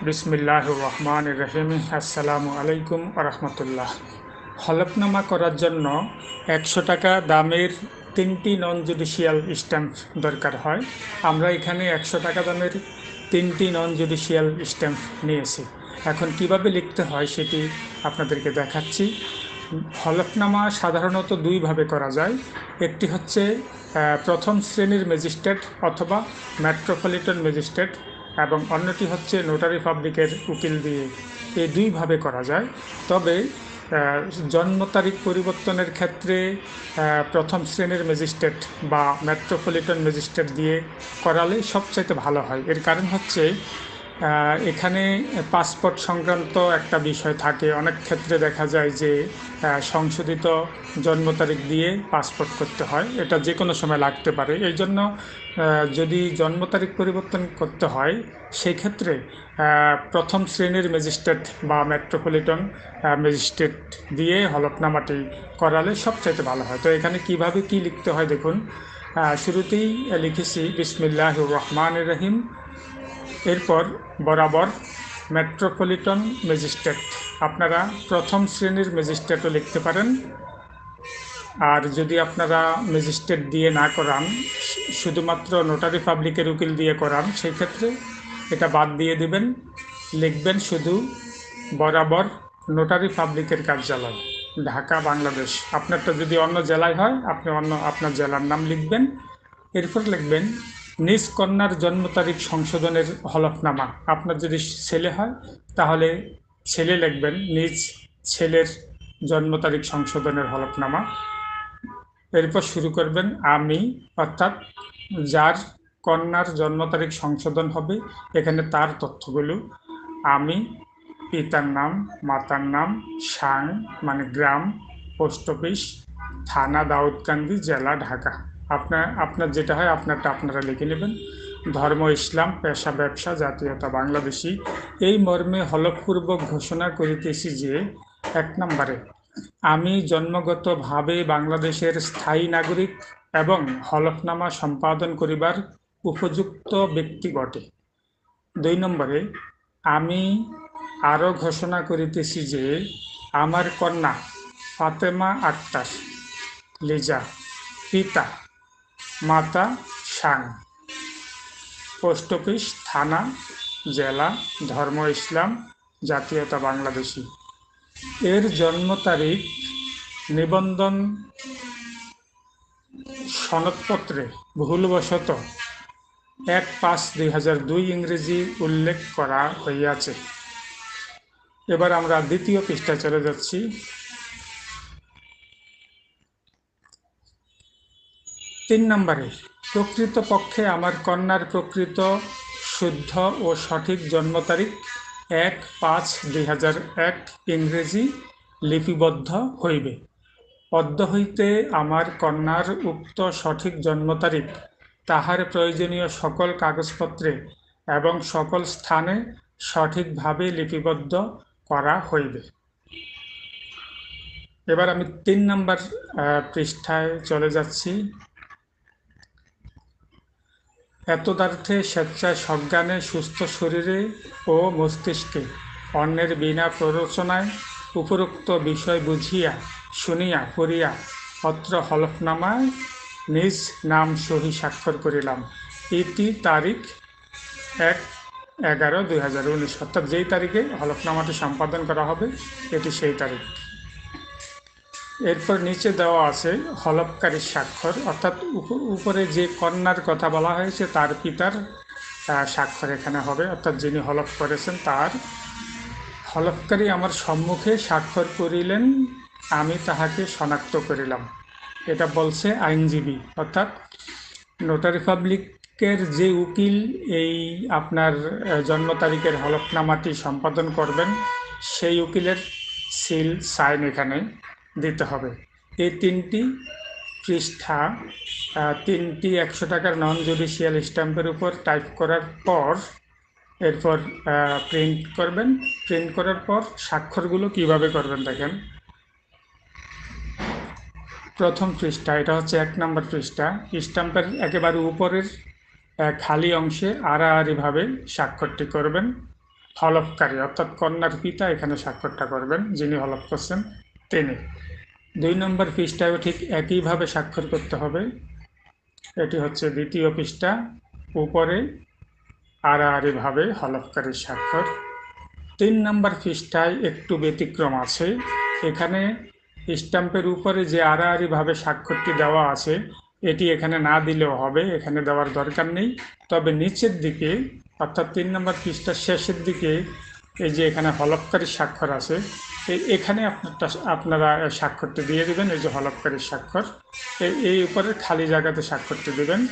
বিসমিল্লাহ রহমান রহিম আসসালামু আলাইকুম রহমতুল্লাহ। হলফনামা করার জন্য একশো টাকা দামের তিনটি নন জুডিশিয়াল স্ট্যাম্প দরকার হয়। আমরা এখানে একশো টাকা দামের তিনটি নন জুডিশিয়াল স্ট্যাম্প নিয়েছি। এখন কীভাবে লিখতে হয় সেটি আপনাদেরকে দেখাচ্ছি। হলফনামা সাধারণত দুইভাবে করা যায়। একটি হচ্ছে প্রথম শ্রেণির ম্যাজিস্ট্রেট অথবা মেট্রোপলিটন ম্যাজিস্ট্রেট। এবং অন্যটি হচ্ছে নোটারি পাবলিকের উকিল দিয়ে। এই দুইভাবে করা যায়। তবে জন্ম তারিখ পরিবর্তনের ক্ষেত্রে প্রথম শ্রেণির ম্যাজিস্ট্রেট বা মেট্রোপলিটন ম্যাজিস্ট্রেট দিয়ে করালে সবচাইতে ভালো হয়। এর কারণ হচ্ছে এখানে পাসপোর্ট সংক্রান্ত একটা বিষয় থাকে। অনেক ক্ষেত্রে দেখা যায় যে সংশোধিত জন্ম তারিখ দিয়ে পাসপোর্ট করতে হয়। এটা যে কোনো সময় লাগতে পারে। এই জন্য যদি জন্ম তারিখ পরিবর্তন করতে হয় সেই ক্ষেত্রে প্রথম শ্রেণির ম্যাজিস্ট্রেট বা মেট্রোপলিটন ম্যাজিস্ট্রেট দিয়ে হলফনামাটি করালে সবচাইতে ভালো হয়। তো এখানে কীভাবে কি লিখতে হয় দেখুন। শুরুতেই লিখেছি বিসমিল্লাহ রহমান রহিম। এরপর বরাবর মেট্রোপলিটন ম্যাজিস্ট্রেট। আপনারা প্রথম শ্রেণির ম্যাজিস্ট্রেটও লিখতে পারেন। আর যদি আপনারা ম্যাজিস্ট্রেট দিয়ে না করান শুধুমাত্র নোটারি পাবলিকের উকিল দিয়ে করান, সেই ক্ষেত্রে এটা বাদ দিয়ে দিবেন। লিখবেন শুধু বরাবর নোটারি পাবলিকের কার্যালয়, ঢাকা, বাংলাদেশ। আপনারটা যদি অন্য জেলায় হয়, আপনি অন্য আপনার জেলার নাম লিখবেন। এরপর লিখবেন নিজ কন্যার জন্ম তারিখ সংশোধনের হলফনামা। আপনার যদি ছেলে হয়, তাহলে ছেলে লিখবেন, নিজ ছেলের জন্ম তারিখ সংশোধনের হলফনামা। এরপর শুরু করবেন আমি, অর্থাৎ যার কন্যার জন্ম তারিখ সংশোধন হবে, এখানে তার তথ্যগুলো। আমি, পিতার নাম, মাতার নাম, সাং মানে গ্রাম, পোস্ট অফিস, থানা, দাউদকান্দি, জেলা, ঢাকা। আপনার আপনার যেটা হয় আপনারটা আপনারা লিখে নেবেন। ধর্ম, ইসলাম, পেশা, ব্যবসা, জাতীয়তা, বাংলাদেশি। এই মর্মে হলফপূর্বক ঘোষণা করিতেছি যে, এক নম্বরে, আমি জন্মগতভাবে বাংলাদেশের স্থায়ী নাগরিক এবং হলফনামা সম্পাদন করিবার উপযুক্ত ব্যক্তি বটে। দুই নম্বরে, আমি আরও ঘোষণা করিতেছি যে, আমার কন্যা ফাতেমা আক্তার, লিজা, পিতা মাতা শাং পোস্ট অফিস, থানা, জেলা, ধর্ম, ইসলাম, জাতীয়তা বাংলাদেশি। এর জন্ম তারিখ নিবন্ধন সনদপত্রে ভুলবশত এক পাঁচ দুই হাজার দুই ইংরেজি উল্লেখ করা হইয়াছে। এবার আমরা দ্বিতীয় পৃষ্ঠায় চলে যাচ্ছি। তিন নম্বরে, প্রকৃতপক্ষে আমার কন্যার প্রকৃত, শুদ্ধ ও সঠিক জন্ম তারিখ এক পাঁচ দুই হাজার এক ইংরেজি লিপিবদ্ধ হইবে। পদ্ম হইতে আমার কন্যার উক্ত সঠিক জন্ম তারিখ তাহার প্রয়োজনীয় সকল কাগজপত্রে এবং সকল স্থানে সঠিকভাবে লিপিবদ্ধ করা হইবে। এবার আমি তিন নম্বর পৃষ্ঠায় চলে যাচ্ছি। এতদার্থে স্বেচ্ছায় সজ্ঞানে, সুস্থ শরীরে ও মস্তিষ্কে, অন্যের বিনা প্ররোচনায় উপরোক্ত বিষয় বুঝিয়া, শুনিয়া, পড়িয়া অত্র হলফনামায় নিজ নাম সহি স্বাক্ষর করিলাম। ইতি তারিখ এক এগারো দুই হাজার উনিশ। অর্থাৎ যেই তারিখে হলফনামাটি সম্পাদন করা হবে, এটি সেই তারিখ। এরপর নিচে দেওয়া আছে হলফকারীর স্বাক্ষর, অর্থাৎ উপ- উপরে যে কন্যার কথা বলা হয়েছে তার পিতার স্বাক্ষর এখানে হবে, অর্থাৎ যিনি হলফ করেছেন তার। হলফকারী আমার সম্মুখে স্বাক্ষর করিলেন, আমি তাহাকে শনাক্ত করিলাম। এটা বলছে আইনজীবী, অর্থাৎ নোটারি পাবলিকের যে উকিল এই আপনার জন্ম তারিখের হলফনামাটি সম্পাদন করবেন, সেই উকিলের সিল সাইন এখানে। দিতে হবে। এই তিনটি পৃষ্ঠা তিনটি একশো টাকার নন জুডিশিয়াল স্ট্যাম্পের উপর টাইপ করার পর, এরপর প্রিন্ট করবেন। প্রিন্ট করার পর স্বাক্ষরগুলো কীভাবে করবেন দেখেন। প্রথম পৃষ্ঠা, এটা হচ্ছে এক নম্বর পৃষ্ঠা। স্ট্যাম্পের একেবারে উপরের খালি অংশে আড়াআড়িভাবে স্বাক্ষরটি করবেন। হলফকারী, অর্থাৎ কন্যার পিতা এখানে স্বাক্ষরটা করবেন, যিনি হলফ করছেন। তিনি দুই নম্বর পৃষ্ঠায়ও ঠিক একইভাবে স্বাক্ষর করতে হবে। এটি হচ্ছে দ্বিতীয় পৃষ্ঠা, উপরে আড়াআড়িভাবে হলফকারীর স্বাক্ষর। তিন নম্বর পৃষ্ঠায় একটু ব্যতিক্রম আছে। এখানে স্ট্যাম্পের উপরে যে আড়াআড়িভাবে স্বাক্ষরটি দেওয়া আছে, এটি এখানে না দিলেও হবে, এখানে দেওয়ার দরকার নেই। তবে নিচের দিকে, অর্থাৎ তিন নম্বর পৃষ্ঠার শেষের দিকে এই যে এখানে হলফকারীর স্বাক্ষর আছে, এই- এখানে আপনারটা আপনারা স্বাক্ষরটি দিয়ে দেবেন, এই যে হলফকারীর স্বাক্ষর। এই এই উপরের খালি জায়গাতে স্বাক্ষরটি দেবেন।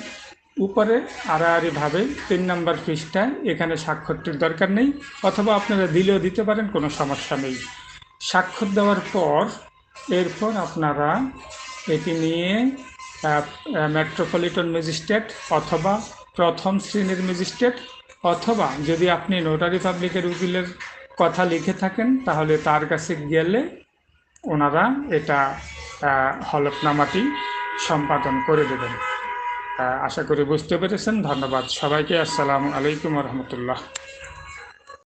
উপরে আড়াআড়িভাবে তিন নম্বর পৃষ্ঠায় এখানে স্বাক্ষরটির দরকার নেই, অথবা আপনারা দিলেও দিতে পারেন, কোনো সমস্যা নেই। স্বাক্ষর দেওয়ার পর, এরপর আপনারা এটি নিয়ে মেট্রোপলিটন ম্যাজিস্ট্রেট অথবা প্রথম শ্রেণির ম্যাজিস্ট্রেট অথবা যদি আপনি নোটারি পাবলিকের উকিলের কথা লিখে থাকেন, তাহলে তার কাছে গেলে ওনারা এটা হলফনামাটি সম্পাদন করে দেবেন। আশা করি বুঝতে পেরেছেন। ধন্যবাদ সবাইকে। আসসালামু আলাইকুম রহমতুল্লাহ।